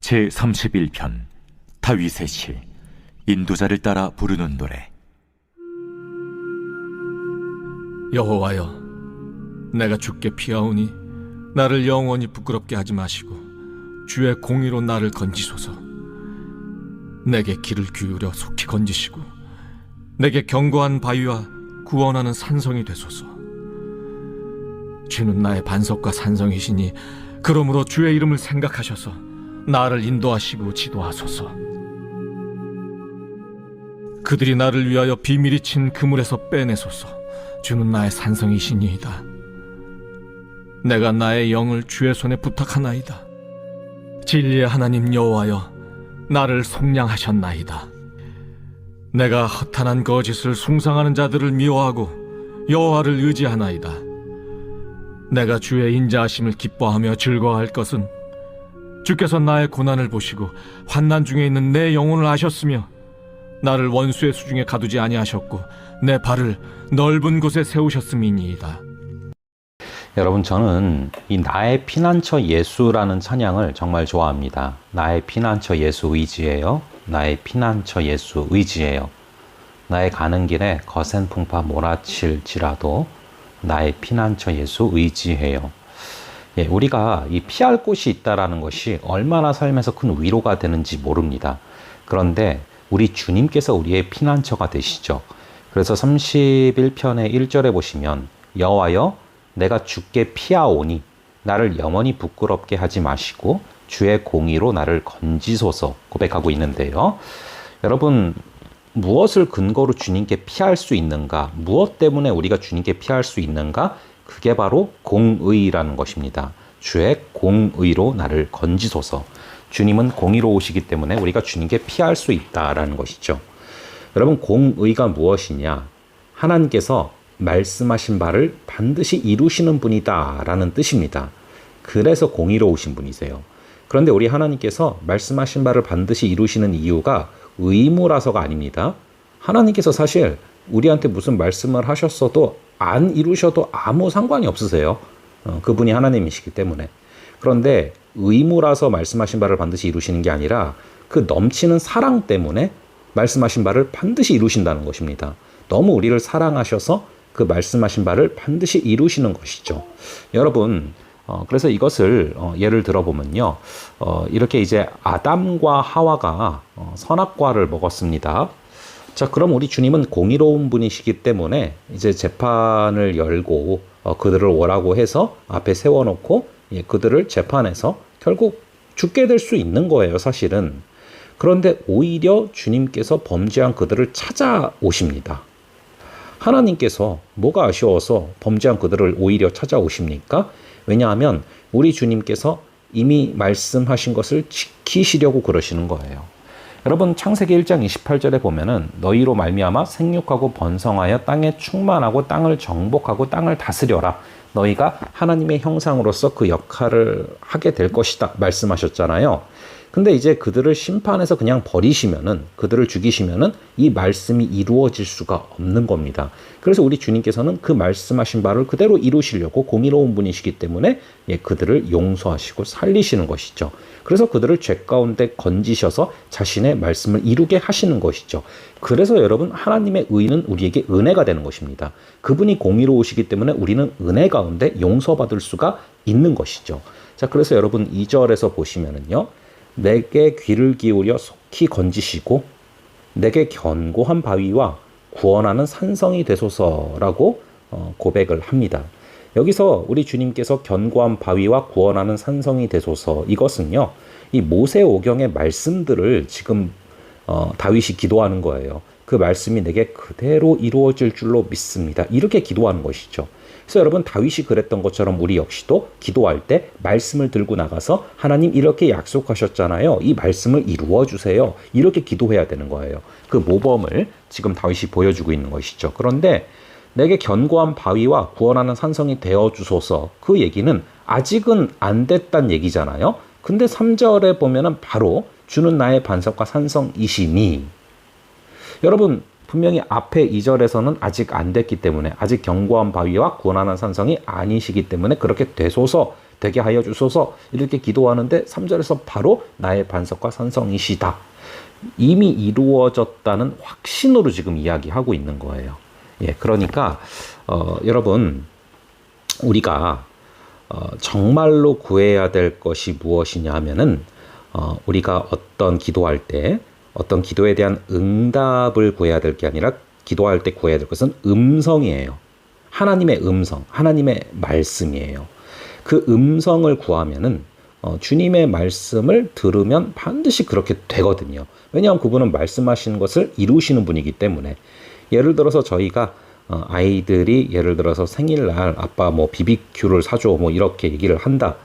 제 31편 다윗의 시 인도자를 따라 부르는 노래 여호와여, 내가 주께 피하오니 나를 영원히 부끄럽게 하지 마시고 주의 공의로 나를 건지소서. 내게 길을 기울여 속히 건지시고 내게 견고한 바위와 구원하는 산성이 되소서. 주는 나의 반석과 산성이시니 그러므로 주의 이름을 생각하셔서 나를 인도하시고 지도하소서. 그들이 나를 위하여 비밀이 친 그물에서 빼내소서. 주는 나의 산성이시니이다. 내가 나의 영을 주의 손에 부탁하나이다. 진리의 하나님 여호와여, 나를 속량하셨나이다. 내가 허탄한 거짓을 숭상하는 자들을 미워하고 여호와를 의지하나이다. 내가 주의 인자하심을 기뻐하며 즐거워할 것은 주께서 나의 고난을 보시고 환난 중에 있는 내 영혼을 아셨으며 나를 원수의 수중에 가두지 아니하셨고 내 발을 넓은 곳에 세우셨음이니이다. 여러분 저는 이 나의 피난처 예수라는 찬양을 정말 좋아합니다. 나의 피난처 예수 의지예요. 나의 피난처 예수 의지예요. 나의 가는 길에 거센 풍파 몰아칠지라도 나의 피난처 예수 의지해요. 예, 우리가 이 피할 곳이 있다라는 것이 얼마나 삶에서 큰 위로가 되는지 모릅니다. 그런데 우리 주님께서 우리의 피난처가 되시죠. 그래서 31편의 1절에 보시면 여호와여 내가 주께 피하오니 나를 영원히 부끄럽게 하지 마시고 주의 공의로 나를 건지소서 고백하고 있는데요. 여러분 무엇을 근거로 주님께 피할 수 있는가? 무엇 때문에 우리가 주님께 피할 수 있는가? 그게 바로 공의라는 것입니다. 주의 공의로 나를 건지소서. 주님은 공의로우시기 때문에 우리가 주님께 피할 수 있다라는 것이죠. 여러분 공의가 무엇이냐? 하나님께서 말씀하신 바를 반드시 이루시는 분이다라는 뜻입니다. 그래서 공의로우신 분이세요. 그런데 우리 하나님께서 말씀하신 바를 반드시 이루시는 이유가 의무라서가 아닙니다. 하나님께서 사실 우리한테 무슨 말씀을 하셨어도 안 이루셔도 아무 상관이 없으세요. 어, 그분이 하나님이시기 때문에. 그런데 의무라서 말씀하신 바를 반드시 이루시는 게 아니라 그 넘치는 사랑 때문에 말씀하신 바를 반드시 이루신다는 것입니다. 너무 우리를 사랑하셔서 그 말씀하신 바를 반드시 이루시는 것이죠. 여러분, 어, 그래서 이것을 어, 예를 들어보면요. 어, 이렇게 이제 아담과 하와가 어, 선악과를 먹었습니다. 자, 그럼 우리 주님은 공의로운 분이시기 때문에 이제 재판을 열고 어, 그들을 오라고 해서 앞에 세워놓고 예, 그들을 재판해서 결국 죽게 될 수 있는 거예요, 사실은. 그런데 오히려 주님께서 범죄한 그들을 찾아오십니다. 하나님께서 뭐가 아쉬워서 범죄한 그들을 오히려 찾아오십니까? 왜냐하면 우리 주님께서 이미 말씀하신 것을 지키시려고 그러시는 거예요. 여러분 창세기 1장 28절에 보면은 너희로 말미암아 생육하고 번성하여 땅에 충만하고 땅을 정복하고 땅을 다스려라. 너희가 하나님의 형상으로서 그 역할을 하게 될 것이다 말씀하셨잖아요. 근데 이제 그들을 심판해서 그냥 버리시면은 그들을 죽이시면은 이 말씀이 이루어질 수가 없는 겁니다. 그래서 우리 주님께서는 그 말씀하신 바를 그대로 이루시려고 공의로운 분이시기 때문에 예, 그들을 용서하시고 살리시는 것이죠. 그래서 그들을 죄 가운데 건지셔서 자신의 말씀을 이루게 하시는 것이죠. 그래서 여러분 하나님의 의는 우리에게 은혜가 되는 것입니다. 그분이 공의로우시기 때문에 우리는 은혜 가운데 용서받을 수가 있는 것이죠. 자, 그래서 여러분 2절에서 보시면은요. 내게 귀를 기울여 속히 건지시고 내게 견고한 바위와 구원하는 산성이 되소서라고 어, 고백을 합니다. 여기서 우리 주님께서 견고한 바위와 구원하는 산성이 되소서 이것은요 이 모세 오경의 말씀들을 지금 어, 다윗이 기도하는 거예요. 그 말씀이 내게 그대로 이루어질 줄로 믿습니다. 이렇게 기도하는 것이죠. 그래서 여러분 다윗이 그랬던 것처럼 우리 역시도 기도할 때 말씀을 들고 나가서 하나님 이렇게 약속하셨잖아요. 이 말씀을 이루어 주세요. 이렇게 기도해야 되는 거예요. 그 모범을 지금 다윗이 보여주고 있는 것이죠. 그런데 내게 견고한 바위와 구원하는 산성이 되어 주소서. 그 얘기는 아직은 안 됐단 얘기잖아요. 근데 3절에 보면은 바로 주는 나의 반석과 산성이시니 여러분 분명히 앞에 2절에서는 아직 안 됐기 때문에 아직 견고한 바위와 구원하는 산성이 아니시기 때문에 그렇게 되소서 되게 하여 주소서 이렇게 기도하는데 3절에서 바로 나의 반석과 산성이시다. 이미 이루어졌다는 확신으로 지금 이야기하고 있는 거예요. 예, 그러니까 어, 여러분 우리가 어, 정말로 구해야 될 것이 무엇이냐 하면은 어, 우리가 어떤 기도할 때 어떤 기도에 대한 응답을 구해야 될 게 아니라 기도할 때 구해야 될 것은 음성이에요. 하나님의 음성, 하나님의 말씀이에요. 그 음성을 구하면은 어, 주님의 말씀을 들으면 반드시 그렇게 되거든요. 왜냐하면 그분은 말씀하시는 것을 이루시는 분이기 때문에 예를 들어서 저희가 어, 아이들이 예를 들어서 생일날 아빠 뭐 비비큐를 사줘 뭐 이렇게 얘기를 한다.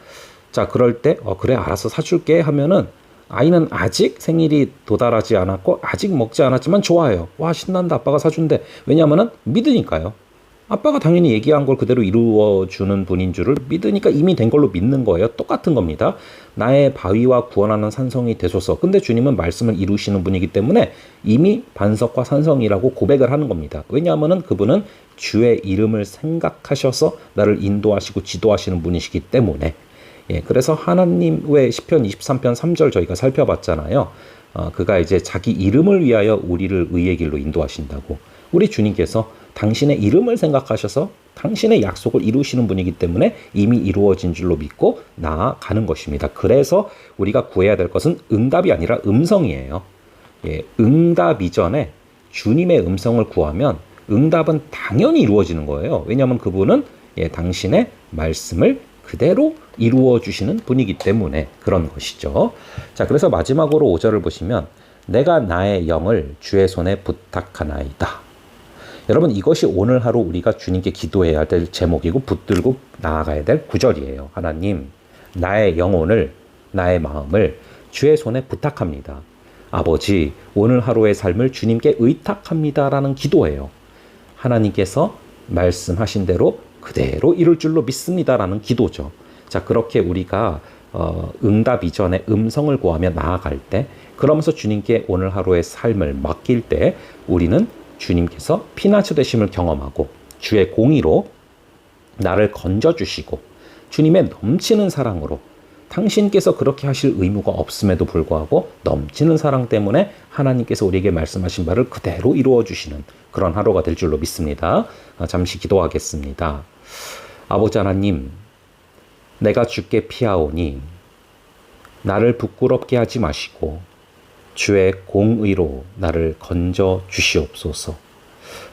자 그럴 때 어, 그래 알아서 사줄게 하면은 아이는 아직 생일이 도달하지 않았고 아직 먹지 않았지만 좋아요. 와 신난다 아빠가 사준대. 왜냐하면은 믿으니까요. 아빠가 당연히 얘기한 걸 그대로 이루어주는 분인 줄을 믿으니까 이미 된 걸로 믿는 거예요. 똑같은 겁니다. 나의 바위와 구원하는 산성이 되소서. 근데 주님은 말씀을 이루시는 분이기 때문에 이미 반석과 산성이라고 고백을 하는 겁니다. 왜냐하면은 그분은 주의 이름을 생각하셔서 나를 인도하시고 지도하시는 분이시기 때문에. 예, 그래서 하나님의 시편 23편 3절 저희가 살펴봤잖아요. 어, 그가 이제 자기 이름을 위하여 우리를 의의 길로 인도하신다고. 우리 주님께서 당신의 이름을 생각하셔서 당신의 약속을 이루시는 분이기 때문에 이미 이루어진 줄로 믿고 나아가는 것입니다. 그래서 우리가 구해야 될 것은 응답이 아니라 음성이에요. 예, 응답 이전에 주님의 음성을 구하면 응답은 당연히 이루어지는 거예요. 왜냐하면 그분은 예, 당신의 말씀을 그대로 이루어 주시는 분이기 때문에 그런 것이죠. 자, 그래서 마지막으로 5절을 보시면 내가 나의 영을 주의 손에 부탁하나이다. 여러분 이것이 오늘 하루 우리가 주님께 기도해야 될 제목이고 붙들고 나아가야 될 구절이에요. 하나님, 나의 영혼을 나의 마음을 주의 손에 부탁합니다. 아버지, 오늘 하루의 삶을 주님께 의탁합니다라는 기도예요. 하나님께서 말씀하신 대로 그대로 이룰 줄로 믿습니다라는 기도죠. 자, 그렇게 우리가 어, 응답 이전에 음성을 구하며 나아갈 때, 그러면서 주님께 오늘 하루의 삶을 맡길 때, 우리는 주님께서 피난처 되심을 경험하고 주의 공의로 나를 건져 주시고 주님의 넘치는 사랑으로 당신께서 그렇게 하실 의무가 없음에도 불구하고 넘치는 사랑 때문에 하나님께서 우리에게 말씀하신 바를 그대로 이루어 주시는 그런 하루가 될 줄로 믿습니다. 아, 잠시 기도하겠습니다. 아버지 하나님, 내가 주께 피하오니 나를 부끄럽게 하지 마시고 주의 공의로 나를 건져 주시옵소서.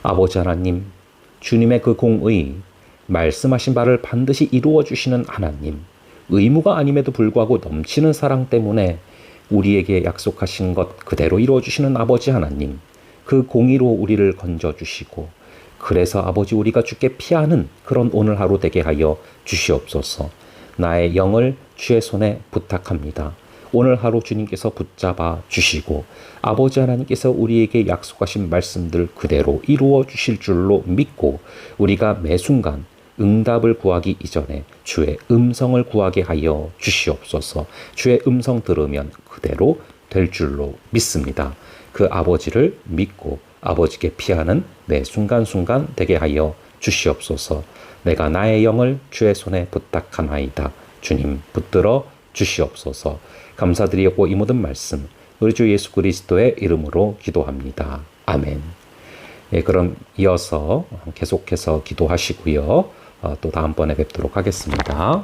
아버지 하나님, 주님의 그 공의, 말씀하신 바를 반드시 이루어 주시는 하나님, 의무가 아님에도 불구하고 넘치는 사랑 때문에 우리에게 약속하신 것 그대로 이루어 주시는 아버지 하나님, 그 공의로 우리를 건져 주시고, 그래서 아버지 우리가 주께 피하는 그런 오늘 하루 되게 하여 주시옵소서. 나의 영을 주의 손에 부탁합니다. 오늘 하루 주님께서 붙잡아 주시고 아버지 하나님께서 우리에게 약속하신 말씀들 그대로 이루어 주실 줄로 믿고 우리가 매 순간 응답을 구하기 이전에 주의 음성을 구하게 하여 주시옵소서. 주의 음성 들으면 그대로 될 줄로 믿습니다. 그 아버지를 믿고 아버지께 피하는 매 순간순간 되게 하여 주시옵소서. 내가 나의 영을 주의 손에 부탁하나이다. 주님 붙들어 주시옵소서. 감사드리고 이 모든 말씀 우리 주 예수 그리스도의 이름으로 기도합니다. 아멘. 예, 그럼 이어서 계속해서 기도하시고요. 어, 또 다음번에 뵙도록 하겠습니다.